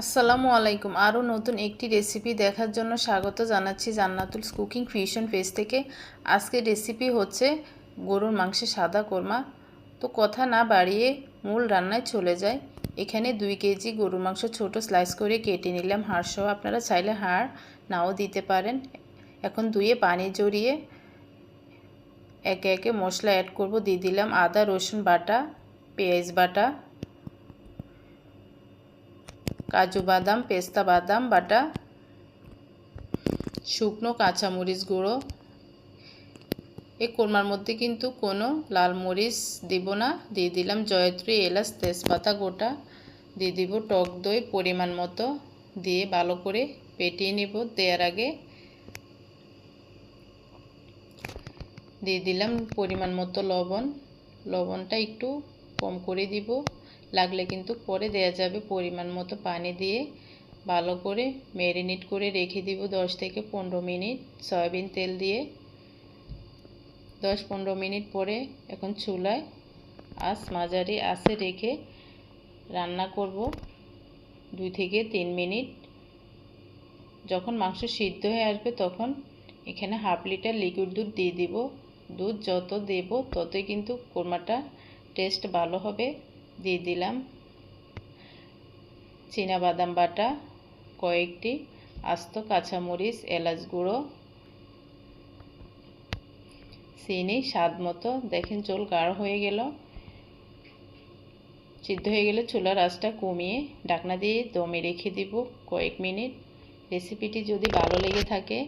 আসসালামু আলাইকুম। আরও নতুন একটি রেসিপি দেখার জন্য স্বাগত জানাচ্ছি জান্নাতুল কুকিং ফিউশন পেজ থেকে। আজকের রেসিপি হচ্ছে গরুর মাংসের সাদা কোরমা। তো কথা না বাড়িয়ে মূল রান্নায় চলে যায় এখানে দুই কেজি গরুর মাংস ছোট স্লাইস করে কেটে নিলাম। হাড়সহ আপনারা চাইলে হাড় নাও দিতে পারেন। এখন ধুয়ে পানি জড়িয়ে একে একে মশলা অ্যাড করব। দিয়ে দিলাম আদা, রসুন বাটা, পেঁয়াজ বাটা কাজু বাদাম, পেস্তা বাদাম, বাটা, শুকনো কাঁচামরিচ গুঁড়ো। এই কোরমার মধ্যে কিন্তু কোনো লাল মরিচ দিব না। দিয়ে দিলাম জয়ত্রী এলাচ তেজপাতা গোটা। দিয়ে দিব টক দই পরিমাণ মতো। দিয়ে ভালো করে পেটিয়ে নিব দেওয়ার আগে। দিয়ে দিলাম পরিমাণ মতো লবণ। লবণটা একটু কম করে দিব। লাগলে কিন্তু পরে দেয়া যাবে পরিমাণ মতো পানি দিয়ে ভালো করে ম্যারিনেট করে রেখে দিব দশ থেকে পনেরো মিনিট সয়াবিন তেল দিয়ে। দশ পনেরো মিনিট পরে এখন চুলায় আস মাঝারি আসে রেখে রান্না করব। দুই থেকে তিন মিনিট। যখন মাংস সিদ্ধ হয়ে আসবে তখন এখানে হাফ লিটার লিকুইড দুধ দিয়ে দিব। দুধ যত দেব ততই কিন্তু কোরমাটা টেস্ট ভালো হবে। দিয়ে দিলাম। বাদাম বাটা, কয়েকটি আস্ত কাঁচামরিচ, এলাচ গুঁড়ো, চিনি, স্বাদ মতো। দেখেন চুল গাঢ় হয়ে গেল। সিদ্ধ হয়ে গেলে চুলার আঁচটা কমিয়ে ডাকনা দিয়ে দমে রেখে দিব কয়েক মিনিট। রেসিপিটি যদি ভালো লেগে থাকে,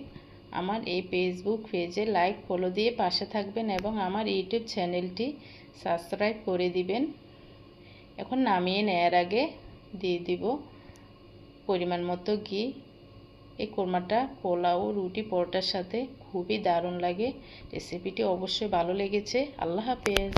আমার এই ফেসবুক পেজে লাইক ফলো দিয়ে পাশে থাকবেন এবং আমার ইউটিউব চ্যানেলটি সাবস্ক্রাইব করে দিবেন। এখন নামিয়ে নেয়ার আগে দিয়ে দিব পরিমাণ মতো ঘি। এই কোরমাটা, পোলাও, রুটি, পরোটার সাথে খুবই দারুণ লাগে। রেসিপিটি অবশ্যই ভালো লেগেছে। আল্লাহ হাফেজ।